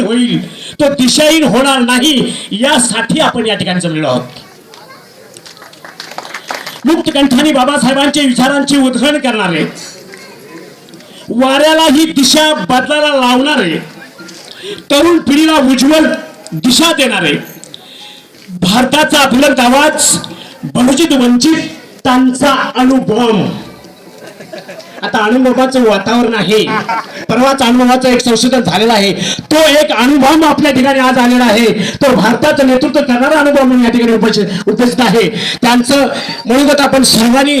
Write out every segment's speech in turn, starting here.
दिशाहीन होईल तो दिशाहीन होणार नाही यासाठी आपण या ठिकाणी जमलेलो आहोत. मुक्त कंठाने बाबासाहेबांच्या विचारांची उद्धरण करणारे वाऱ्याला ही दिशा बदलायला लावणारे तरुण पिढीला उज्ज्वल दिशा देणारे भारताचा बुलंद आवाज बहुजित वंचित त्यांचा अनुभव. आता अनुभवाचं वातावरण आहे. परवाच अनुभवाचं एक संशोधन झालेलं आहे. तो एक अनुभव आपल्या ठिकाणी आज आलेला आहे. तो भारताचं नेतृत्व करणारा अनुभव म्हणून या ठिकाणी उपस्थित उपस्थित आहे. त्यांचं मनोगत आपण सर्वांनी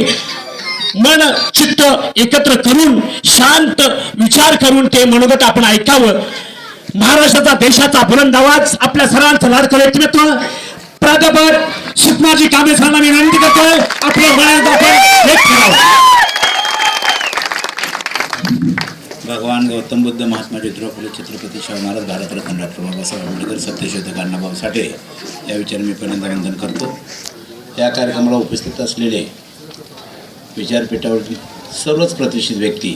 मन चित्त एकत्र करून शांत विचार करून ते मनोगत आपण ऐकावं. महाराष्ट्राचा देशाचा बुलंद आपल्या सर्वांचं लाडकं व्यक्तिमत्व प्राध्यापक सुषमाजी कामे सरांना मी विनंती करतोय. आपल्या मनात आपण भगवान गौतम बुद्ध महात्मा ज्योतिराव फुले छत्रपती शाहू महाराज भारतरत्न डॉक्टर बाबासाहेब आंबेडकर सत्यशोधक अण्णाभाऊ साठे या विचार मी पहिल्यांदा वंदन करतो. या कार्यक्रमाला उपस्थित असलेले विचारपीठावरील सर्वच प्रतिष्ठित व्यक्ती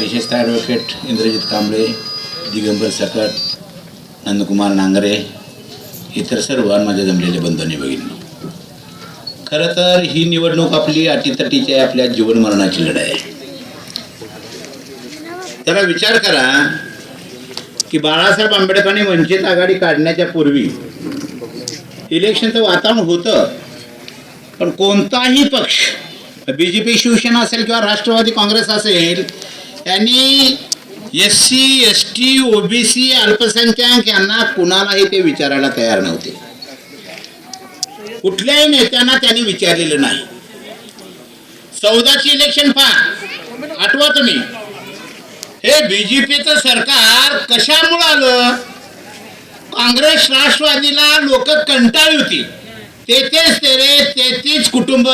विशेषतः ॲडव्होकेट इंद्रजित कांबळे दिगंबर सकट नंदकुमार नांगरे इतर सर्व माझ्या जमलेले बंधने भगिनी खरं तर ही निवडणूक आपली अटीतटीची आहे आपल्या जीवन मरणाची लढाई आहे. जरा विचार करा की बाळासाहेब आंबेडकरांनी वंचित आघाडी काढण्याच्या पूर्वी इलेक्शनचं वातावरण होतं पण कोणताही पक्ष बी जे पी शिवसेना असेल किंवा राष्ट्रवादी काँग्रेस असेल त्यांनी S C S T OBC अल्पसंख्याक यांना कुणालाही ते विचारायला तयार नव्हते. कुठल्याही नेत्यांना त्यांनी विचारलेलं नाही. चौदाची इलेक्शन पहा. आठवा तुम्ही. हे बीजेपीचं सरकार कशामुळे आलं? काँग्रेस राष्ट्रवादीला लोक कंटाळी होती. तेथेच तेरे तेथेच कुटुंब.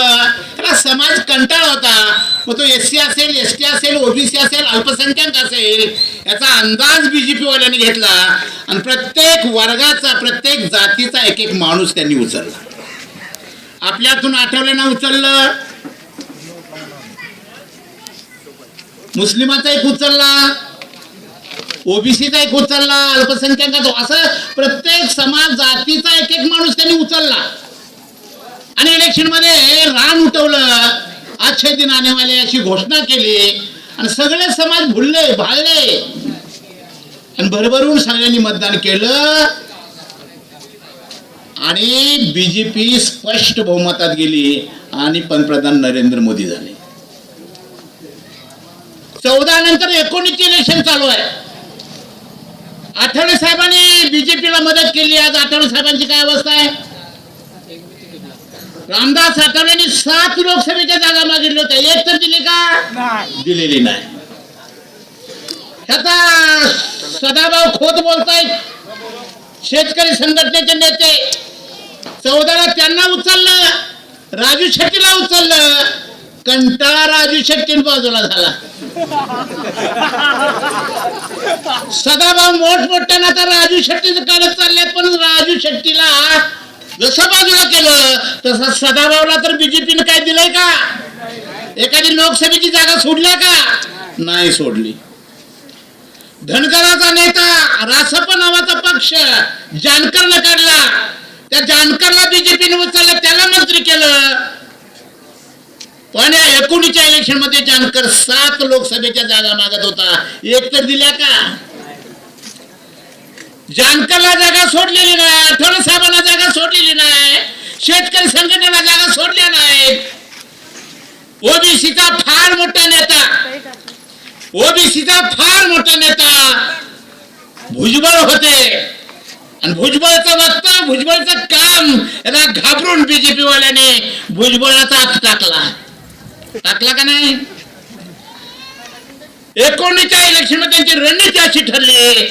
त्याला समाज कंटाळ होता. मग तो एस सी असेल एस टी असेल ओबीसी असेल अल्पसंख्याक असेल याचा अंदाज बीजेपी वाल्यांनी घेतला आणि प्रत्येक वर्गाचा प्रत्येक जातीचा एक एक माणूस त्यांनी उचलला. आपल्यातून आठवल्यानं उचललं? मुस्लिमाचा एक उचलला ओबीसीचा एक उचलला अल्पसंख्याकाचा असं प्रत्येक समाज जातीचा एक एक माणूस त्यांनी उचलला. आणि इलेक्शनमध्ये रान उठवलं. आजचे दिन आनेवाले अशी घोषणा केली. आणि सगळे समाज भुलले भाळले. आणि भरभरून सगळ्यांनी मतदान केलं. आणि बीजेपी स्पष्ट बहुमतात गेली. आणि पंतप्रधान नरेंद्र मोदी झाले. चौदा नंतर एकोणीसचे इलेक्शन चालू आहे. आठवले साहेबांनी बीजेपीला मदत केली. आज आठवले साहेबांची काय अवस्था आहे? रामदास आठवलेंनी सात लोकसभेच्या जागा मागितल्या होत्या. एक तर दिली का? दिलेली नाही. ह्याचा सदाभाऊ खोत बोलतायत. शेतकरी संघटनेचे नेते. चौदाला त्यांना उचललं. राजू शेट्टीला उचललं. कंटाळा राजू शेट्टी बाजूला झाला. सदाभाऊ मोठमोठ्यानं आता राजू शेट्टीचं काढत चालल्यात पण राजू शेट्टीला जसं बाजूला केलं तसं सदाभाऊला तर बीजेपीनं काय दिलंय का? एखादी लोकसभेची जागा सोडल्या का? नाही सोडली. धनगराचा नेता रासप नावाचा पक्ष जानकरनं काढला. त्या जानकरला बीजेपीने उचललं त्याला मंत्री केलं. पण एकोणीसच्या इलेक्शनमध्ये जानकर सात लोकसभेच्या जागा मागत होता. एक तर दिल्या का? जानकरला जागा सोडलेली नाही आठवले साहेबांना जागा सोडलेली नाही शेतकरी संघटनेला जागा सोडल्या नाही ओबीसीचा फार मोठा नेता. ओबीसीचा फार मोठा नेता. भुजबळ होते. आणि भुजबळचं वक्ता भुजबळचं काम याला घाबरून बीजेपी वाल्याने भुजबळाचा हात टाकला. टाकला का नाही? एकोणीच्या इलेक्शनमध्ये त्यांची रणनीती अशी ठरली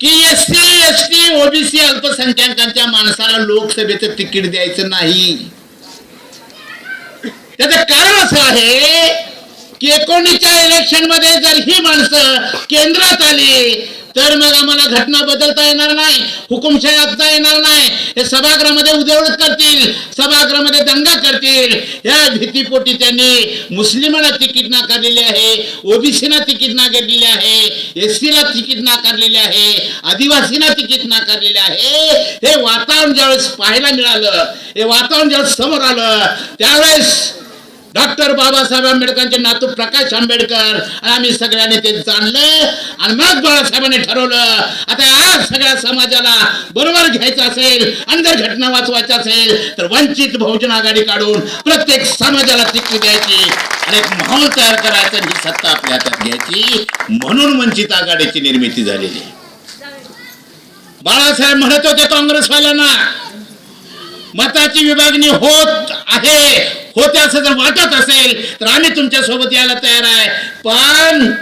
की S C S T OBC अल्पसंख्याकांच्या माणसाला लोकसभेचं तिकीट द्यायचं नाही. त्याचं कारण असं आहे की एकोणीसच्या इलेक्शनमध्ये जर ही माणसं केंद्रात आली तर मग आम्हाला घटना बदलता येणार नाही हुकुमशाही आखता येणार नाही. हे सभागृहामध्ये उद्योगत करतील सभागृहामध्ये दंगा करतील. या भीतीपोटी त्यांनी मुस्लिमांना तिकीट नाकारलेले आहे ओबीसीला तिकीट नाकारलेले आहे एस ला तिकीट नाकारलेले आहे आदिवासींना तिकीट नाकारलेले आहे. हे वातावरण ज्यावेळेस पाहायला मिळालं हे वातावरण ज्यावेळेस समोर आलं त्यावेळेस डॉक्टर बाबासाहेब आंबेडकरांचे नातू प्रकाश आंबेडकर. आणि आम्ही सगळ्यांनी ते जाणलं आणि मग बाळासाहेबांनी ठरवलं. आता आज सगळ्या समाजाला बरोबर घ्यायचं असेल आणि जर घटना वाचवायचं असेल तर वंचित बहुजन आघाडी काढून प्रत्येक समाजाला तिकीट द्यायची आणि एक माहोल तयार करायचा ही सत्ता आपल्या हातात घ्यायची. म्हणून वंचित आघाडीची निर्मिती झालेली बाळासाहेब म्हणत होते काँग्रेसवाल्यांना मताची विभागणी होत आहे. होते असं जर वाटत असेल तर आम्ही तुमच्यासोबत यायला तयार आहे. पण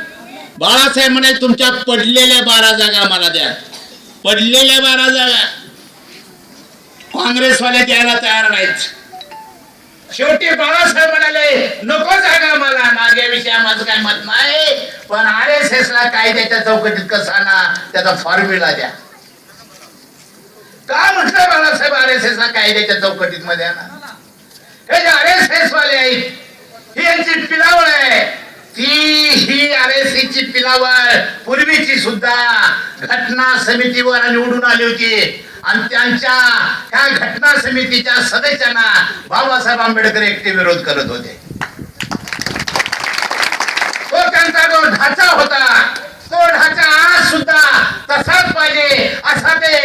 बाळासाहेब म्हणे तुमच्या पडलेल्या बारा जागा मला द्या. पडलेल्या बारा जागा. काँग्रेसवाले द्यायला तयार नाहीत. शेवटी बाळासाहेब म्हणाले नको जागा मला नाग्याविषयी माझं काय मत नाही. पण आर एस एस ला कायद्याच्या चौकटीत कसा ना? त्याचा फॉर्म्युला द्या. का म्हटलं बाळासाहेब आर एस एस ला? कायद्याच्या चौकटीत मध्ये आणा? हे जे आर एस एस वाले आहेत ही यांची पिलावळ आहे. ती ही आर एस एस ची पिलावळ पूर्वीची सुद्धा घटना समितीवर निवडून आली होती. आणि त्यांच्या त्या घटना समितीच्या सदस्यांना बाबासाहेब आंबेडकर एकटे विरोध करत होते. तो त्यांचा जो ढाचा होता तो ढाचा आज सुद्धा तसाच पाहिजे असा ते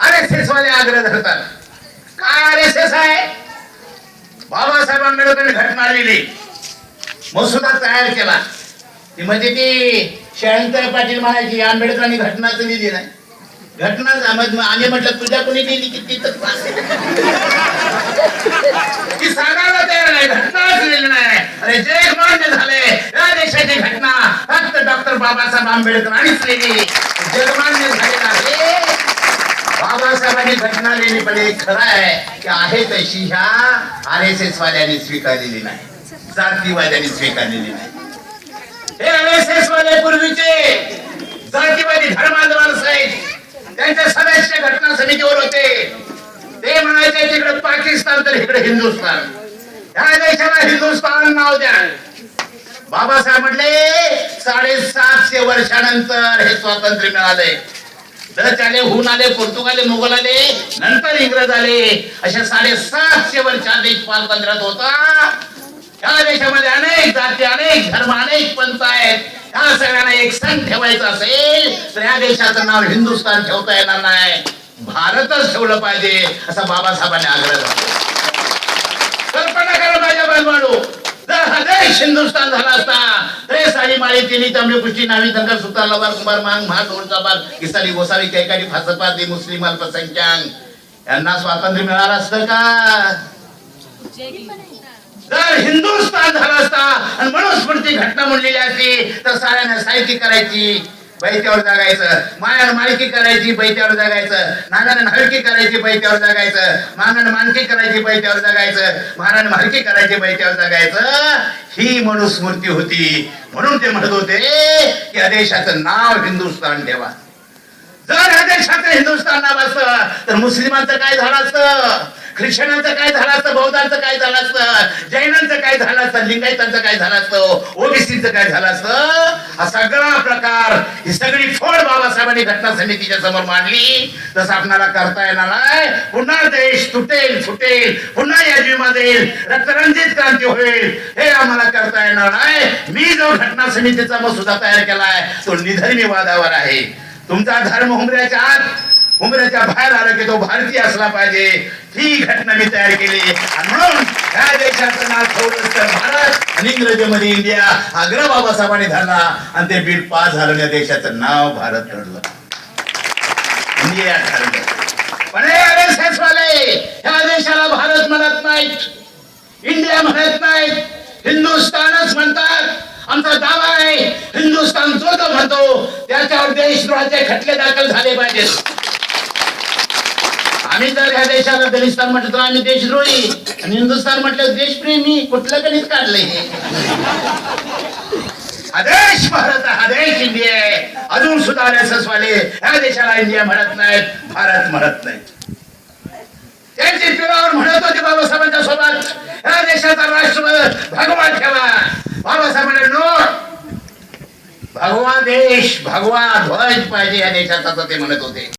आर एस एस वाले आग्रह धरतात. काय आर एस एस आहे? बाबासाहेब आंबेडकरांनी घटना लिहिली मसुदा तयार केला. ती म्हणजे ती शहांतर पाटील म्हणायची आंबेडकरांनी घटनाच लिहिली नाही घटना आम्ही म्हटलं तुझ्या कोणी लिहिली की ती तर ती सांगायला तयार नाही घटनाच लिहिली नाही. अरे जे मान्य झाले या देशाची घटना फक्त डॉक्टर बाबासाहेब आंबेडकरांनीच लिहिली. जगमान्य झाले बाबासाहेबांनी घटना लिहिली पण एक खरं आहे की आहे तशी ह्या आर एस एस वाल्यांनी स्वीकारलेली नाही. जातीवाद्यांनी स्वीकारलेली नाही. हे आर एस एस वाले पूर्वीचे जातीवादी धर्मांध माणसं आहेत त्यांच्या सदस्य घटना समितीवर होते. ते म्हणायचे तिकडे पाकिस्तान तर इकडे हिंदुस्थान ह्या देशाला हिंदुस्थान नाव द्या. बाबासाहेब म्हटले साडेसातशे वर्षानंतर हे स्वातंत्र्य मिळाले डच आले हुन आले पोर्तुगाले मोगल आले नंतर इंग्रज आले. अशा साडेसातशे वर्ष हा देश पारतंत्र्यात होता. या देशामध्ये अनेक जाती अनेक धर्म अनेक पंथ आहेत. या सगळ्यांना एक सण ठेवायचा असेल तर या देशाचं नाव हिंदुस्थान ठेवता येणार नाही. भारतच ठेवलं पाहिजे असा बाबासाहेबांनी आग्रह कल्पना करा माझ्या बालवाडू जर हा देश हिंदुस्थान झाला असता माळी तिनी तांबडी पुष्टी नावी धनगर सुतार लबार कुमार मांग महाग ढोलचा बार किसाली गोसावी कैकाडी फासपाती मुस्लिम अल्पसंख्याक. यांना स्वातंत्र्य मिळालं असतं का? जर हिंदुस्थान झाला असता आणि मनुस्मृती घटना म्हणलेली असती तर साऱ्यांना साहित्य करायची. बैत्यावर जागायचं. मायाला मालकी करायची बैत्यावर जागायचं. नागानं हलकी करायची बैत्यावर जागायचं. मागानं मानकी करायची बैत्यावर जागायचं. महारानं मालकी करायची बैत्यावर जागायचं. ही मनुस्मृती होती. म्हणून ते म्हणत होते की या देशाचं नाव हिंदुस्थान ठेवा. जर या देशाचं हिंदुस्थान नाव असतं तर मुस्लिमांचं काय झालं असतं? ख्रिश्चनांचं काय झालं असतं? बौद्धांचं काय झालं असतं? जैनांचं काय झालं असतं? लिंगायतांचं काय झालं असतं? ओबीसीचं काय झालं असतं? हा सगळा प्रकार ही सगळी फोड बाबासाहेबांनी घटना समितीच्या समोर मांडली. तसं आपणाला करता येणार नाही पुन्हा देश तुटेल फुटेल. पुन्हा यादीमध्ये रक्तरंजित क्रांती होईल. हे आम्हाला करता येणार नाही मी जो घटना समितीचा मसुदा तयार केलाय तो निधर्मी वादावर आहे. तुमचा धर्म हुमऱ्याच्या आत उमऱ्याच्या बाहेर आलं की तो भारतीय असला पाहिजे. ही घटना मी तयार केली. आणि म्हणून ह्या देशाचं नाव ठेवलं तर भारत आणि इंग्रजीमध्ये इंडिया. आग्रह बाबासाहेबांनी धरला आणि ते बिल पास झालं या देशाचं नाव भारत ठरलं. म्हणजे इंडिया ठरलं. पण हे RSS वाले ह्या देशाला भारत म्हणत नाहीत. इंडिया म्हणत नाहीत. हिंदुस्थानच म्हणतात. आमचा दावा आहे हिंदुस्थान जो तो म्हणतो. त्याच्यावर देशद्रोहाचे खटले दाखल झाले पाहिजेत. आम्ही जर ह्या देशाला दलिस्तान म्हटलं तर आम्ही देशद्रोही. आणि हिंदुस्थान म्हटलं देशप्रेमी. कुठलं गणित काढलंय हे? हा देश भारत हा देश इंडिया आहे. अजून सुद्धा आरएसएस वाले ह्या देशाला इंडिया म्हणत नाहीत भारत म्हणत नाहीत. त्यांची पिरावर म्हणत होते बाबासाहेबांच्या सोबत ह्या देशाचा राष्ट्र भगवा ठेवा. बाबासाहेब म्हणे नो. भगवा देश भगवा ध्वज पाहिजे या देशाचा ते म्हणत होते.